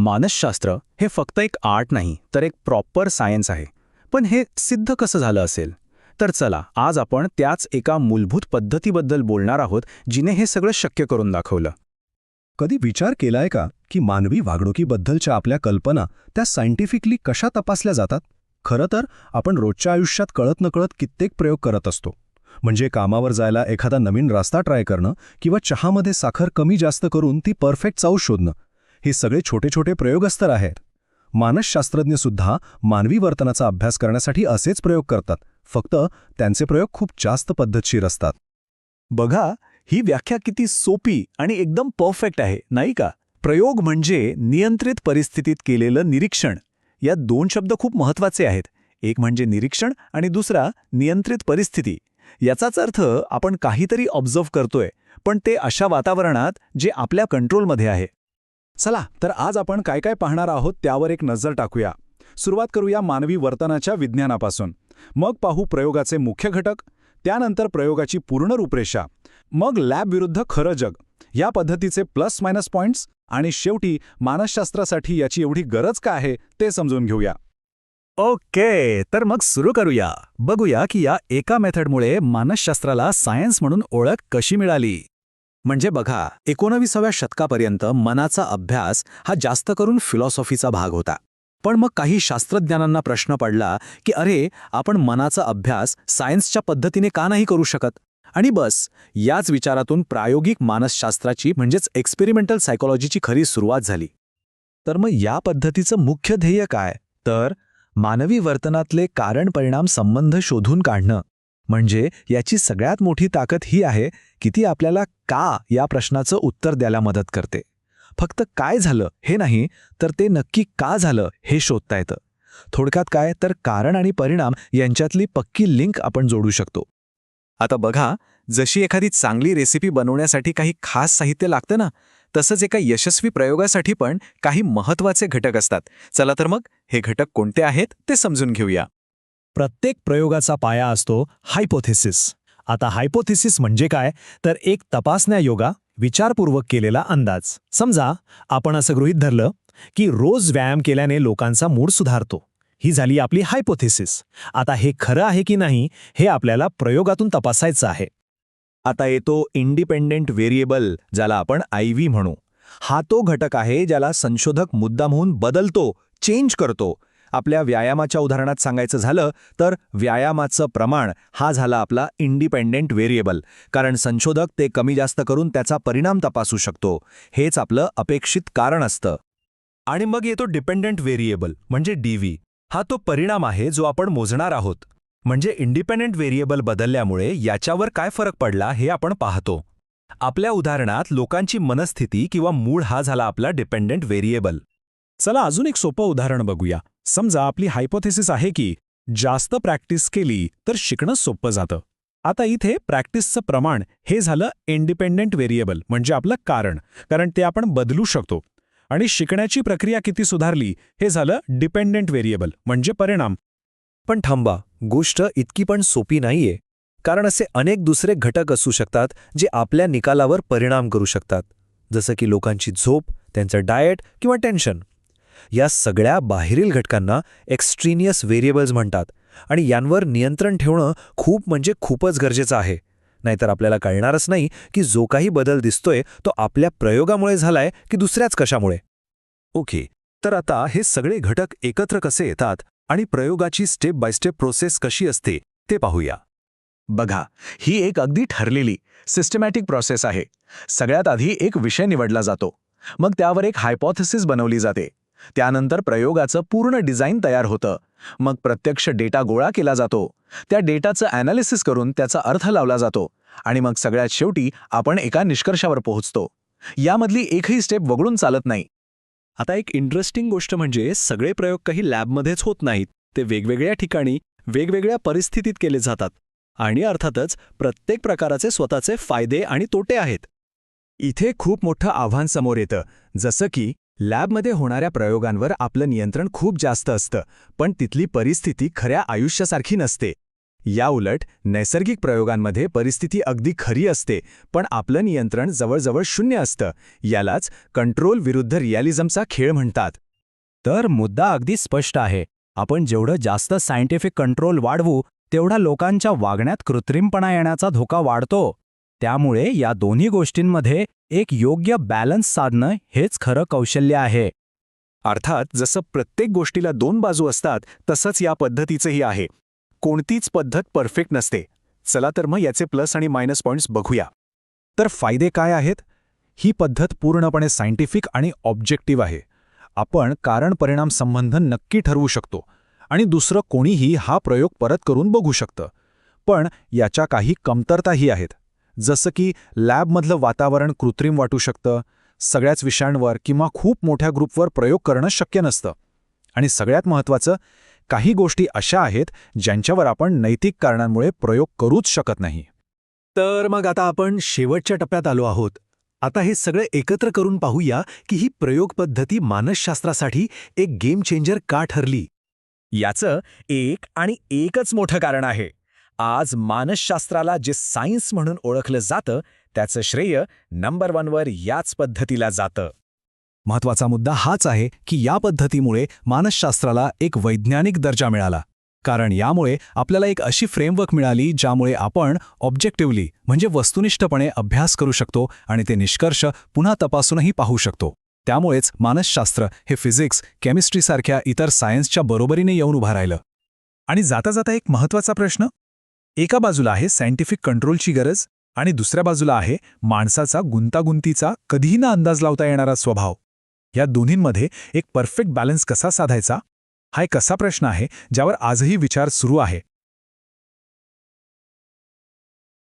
मानसशास्त्र हे फक्त एक आर्ट नाही तर एक प्रॉपर सायन्स आहे. पण हे सिद्ध कसं झालं असेल? तर चला आज आपण त्याच एका मूलभूत पद्धतीबद्दल बोलणार आहोत जिने हे सगळं शक्य करून दाखवलं. कधी विचार केलाय का की मानवी वागणुकीबद्दलच्या आपल्या कल्पना त्या सायंटिफिकली कशा तपासल्या जातात? खरं तर आपण रोजच्या आयुष्यात कळत नकळत कित्येक प्रयोग करत असतो. म्हणजे कामावर जायला एखादा नवीन रस्ता ट्राय करणं किंवा चहामध्ये साखर कमी जास्त करून ती परफेक्ट चाऊ शोधणं. हे सगळे छोटे छोटे प्रयोगस्तर आहेत. मानसशास्त्रज्ञ सुद्धा मानवी वर्तनाचा अभ्यास करण्यासाठी असेच प्रयोग करतात. फक्त त्यांचे प्रयोग खूप जास्त पद्धतशीर असतात. बघा ही व्याख्या किती सोपी आणि एकदम परफेक्ट आहे नाही का? प्रयोग म्हणजे नियंत्रित परिस्थितीत केलेलं निरीक्षण. या दोन शब्द खूप महत्त्वाचे आहेत. एक म्हणजे निरीक्षण आणि दुसरा नियंत्रित परिस्थिती. याचाच अर्थ आपण काहीतरी ऑब्झर्व करतोय पण ते अशा वातावरणात जे आपल्या कंट्रोलमध्ये आहे. चला तर आज आपण काय काय पाहणार आहोत त्यावर एक नजर टाकूया. सुरुवात करूया मानवी वर्तनाच्या विज्ञानापासून. मग पाहू प्रयोगाचे मुख्य घटक त्यानंतर प्रयोगाची पूर्ण रूपरेषा. मग लॅब विरुद्ध खरं जग. या पद्धतीचे प्लस मायनस पॉइंट्स आणि शेवटी मानसशास्त्रासाठी याची एवढी गरज का आहे ते समजून घेऊया. ओके तर मग सुरू करूया. बघूया की या एका मेथडमुळे मानसशास्त्राला सायन्स म्हणून ओळख कशी मिळाली. म्हणजे बघा एकोणविसाव्या शतकापर्यंत मनाचा अभ्यास हा जास्त करून फिलॉसॉफीचा भाग होता. पण मग काही शास्त्रज्ञांना प्रश्न पडला की अरे आपण मनाचा अभ्यास सायन्सच्या पद्धतीने का नाही करू शकत? आणि बस याच विचारातून प्रायोगिक मानसशास्त्राची म्हणजेच एक्सपेरिमेंटल सायकोलॉजीची खरी सुरुवात झाली. तर मग या पद्धतीचं मुख्य ध्येय काय? तर मानवी वर्तनातले कारण परिणाम संबंध शोधून काढणं. म्हणजे याची सगळ्यात मोठी ताकद ही आहे की ती आपल्याला का या प्रश्नाचं उत्तर द्यायला मदत करते. फक्त काय झालं हे नाही तर ते नक्की का झालं हे शोधता येतं. थोडक्यात काय तर कारण आणि परिणाम यांच्यातली पक्की लिंक आपण जोडू शकतो. आता बघा जशी एखादी चांगली रेसिपी बनवण्यासाठी काही खास साहित्य लागतं ना तसंच एका यशस्वी प्रयोगासाठी पण काही महत्त्वाचे घटक असतात. चला तर मग हे घटक कोणते आहेत ते समजून घेऊया. प्रत्येक प्रयोगाचा पाया असतो हायपोथेसिस. आता हायपोथेसिस म्हणजे काय? तर एक तपासण्यायोगा विचारपूर्वक केलेला अंदाज. समजा आपण असं गृहीत धरलं की रोज व्यायाम केल्याने लोकांचा मूड सुधारतो. ही झाली आपली हायपोथेसिस. आता हे खरं आहे की नाही हे आपल्याला प्रयोगातून तपासायचं आहे. आता येतो इंडिपेंडेंट व्हेरिएबल ज्याला आपण आय व्ही म्हणू. हा तो घटक आहे ज्याला संशोधक मुद्दामहून बदलतो चेंज करतो. आपल्या व्यायामाच्या उदाहरणात सांगायचं झालं तर व्यायामाचं प्रमाण हा झाला आपला इंडिपेंडेंट व्हेरिएबल कारण संशोधक ते कमी जास्त करून त्याचा परिणाम तपासू शकतो. हेच आपलं अपेक्षित कारण असतं. आणि मग येतो डिपेंडेंट व्हेरिएबल म्हणजे डीव्ही हा तो परिणाम आहे जो आपण मोजणार आहोत. म्हणजे इंडिपेंडेंट व्हेरिएबल बदलल्यामुळे याच्यावर काय फरक पडला हे आपण पाहतो. आपल्या उदाहरणात लोकांची मनस्थिती किंवा मूळ हा झाला आपला डिपेंडेंट व्हेरिएबल चला अजून एक सोपं उदाहरण बघूया. समजा आपली हायपोथेसिस आहे की जास्त प्रॅक्टिस केली तर शिकणं सोपं जातं. आता इथे प्रॅक्टिसचं प्रमाण हे झालं इंडिपेंडेंट व्हेरिएबल म्हणजे आपलं कारण. कारण ते आपण बदलू शकतो. आणि शिकण्याची प्रक्रिया किती सुधारली हे झालं डिपेंडेंट व्हेरिएबल म्हणजे परिणाम. पण थांबा गोष्ट इतकी पण सोपी नाहीये. कारण असे अनेक दुसरे घटक असू शकतात जे आपल्या निकालावर परिणाम करू शकतात. जसं की लोकांची झोप त्यांचं डाएट किंवा टेन्शन या सगळ्या बाहेरील घटकांना एक्स्ट्रीनियस व्हेरिएबल्स म्हणतात आणि यांवर नियंत्रण ठेवणं खूप म्हणजे खूपच गरजेचं आहे. नाहीतर आपल्याला कळणारच नाही की जो काही बदल दिसतोय तो आपल्या प्रयोगामुळे झालाय की दुसऱ्याच कशामुळे. ओके तर आता हे सगळे घटक एकत्र कसे येतात आणि प्रयोगाची स्टेप बाय स्टेप प्रोसेस कशी असते ते पाहूया. बघा ही एक अगदी ठरलेली सिस्टमॅटिक प्रोसेस आहे. सगळ्यात आधी एक विषय निवडला जातो. मग त्यावर एक हायपॉथेसिस बनवली जाते. त्यानंतर प्रयोगाचं पूर्ण डिझाईन तयार होतं. मग प्रत्यक्ष डेटा गोळा केला जातो. त्या डेटाचं ॲनालिसिस करून त्याचा अर्थ लावला जातो. आणि मग सगळ्यात शेवटी आपण एका निष्कर्षावर पोहोचतो. यामधली एकही स्टेप वगळून चालत नाही. आता एक इंटरेस्टिंग गोष्ट म्हणजे सगळे प्रयोग काही लॅबमध्येच होत नाहीत. ते वेगवेगळ्या ठिकाणी वेगवेगळ्या परिस्थितीत केले जातात. आणि अर्थातच प्रत्येक प्रकाराचे स्वतःचे फायदे आणि तोटे आहेत. इथे खूप मोठं आव्हान समोर येतं. जसं की लॅबमध्ये होणाऱ्या प्रयोगांवर आपलं नियंत्रण खूप जास्त असतं पण तिथली परिस्थिती खऱ्या आयुष्यासारखी नसते. याउलट नैसर्गिक प्रयोगांमध्ये परिस्थिती अगदी खरी असते पण आपलं नियंत्रण जवळजवळ शून्य असतं यालाच कंट्रोल विरुद्ध रियालिझमचा खेळ म्हणतात. तर मुद्दा अगदी स्पष्ट आहे आपण जेवढं जास्त सायंटिफिक कंट्रोल वाढवू तेवढा लोकांच्या वागण्यात कृत्रिमपणा येण्याचा धोका वाढतो. त्यामुळे या दोन्ही गोष्टींमध्ये एक योग्य बॅलन्स साधणं हेच खरं कौशल्य आहे. अर्थात जसं प्रत्येक गोष्टीला दोन बाजू असतात तसंच या पद्धतीचंही आहे. कोणतीच पद्धत परफेक्ट नसते. चला तर मग याचे प्लस आणि मायनस पॉईंट्स बघूया. तर फायदे काय आहेत? ही पद्धत पूर्णपणे सायंटिफिक आणि ऑब्जेक्टिव्ह आहे. आपण कारण परिणाम संबंध नक्की ठरवू शकतो आणि दुसरं कोणीही हा प्रयोग परत करून बघू शकतं. पण याच्या काही कमतरताही आहेत. जसं की लॅबमधलं वातावरण कृत्रिम वाटू शकतं सगळ्याच विषयांवर किंवा खूप मोठ्या ग्रुपवर प्रयोग करणं शक्य नसतं. आणि सगळ्यात महत्त्वाचं काही गोष्टी अशा आहेत ज्यांच्यावर आपण नैतिक कारणांमुळे प्रयोग करूच शकत नाही. तर मग आता आपण शेवटच्या टप्प्यात आलो आहोत. आता हे सगळं एकत्र करून पाहूया की ही प्रयोग पद्धती मानसशास्त्रासाठी एक गेम चेंजर का ठरली? याचं एक आणि एकच मोठं कारण आहे. आज मानसशास्त्राला जे सायन्स म्हणून ओळखलं जातं त्याचं श्रेय नंबर वनवर याच पद्धतीला जातं. महत्त्वाचा मुद्दा हाच आहे की या पद्धतीमुळे मानसशास्त्राला एक वैज्ञानिक दर्जा मिळाला. कारण यामुळे आपल्याला एक अशी फ्रेमवर्क मिळाली ज्यामुळे आपण ऑब्जेक्टिव्हली म्हणजे वस्तुनिष्ठपणे अभ्यास करू शकतो आणि ते निष्कर्ष पुन्हा तपासूनही पाहू शकतो. त्यामुळेच मानसशास्त्र हे फिजिक्स केमिस्ट्रीसारख्या इतर सायन्सच्या बरोबरीने येऊन उभा राहिलं. आणि जाता जाता एक महत्त्वाचा प्रश्न? एका बाजूला आहे सायंटिफिक कंट्रोलची गरज आणि दुसऱ्या बाजूला आहे माणसाचा गुंतागुंतीचा कधीही ना अंदाज लावता येणारा स्वभाव. या दोन्हींमध्ये एक परफेक्ट बॅलन्स कसा साधायचा? हा एक असा प्रश्न आहे ज्यावर आजही विचार सुरू आहे.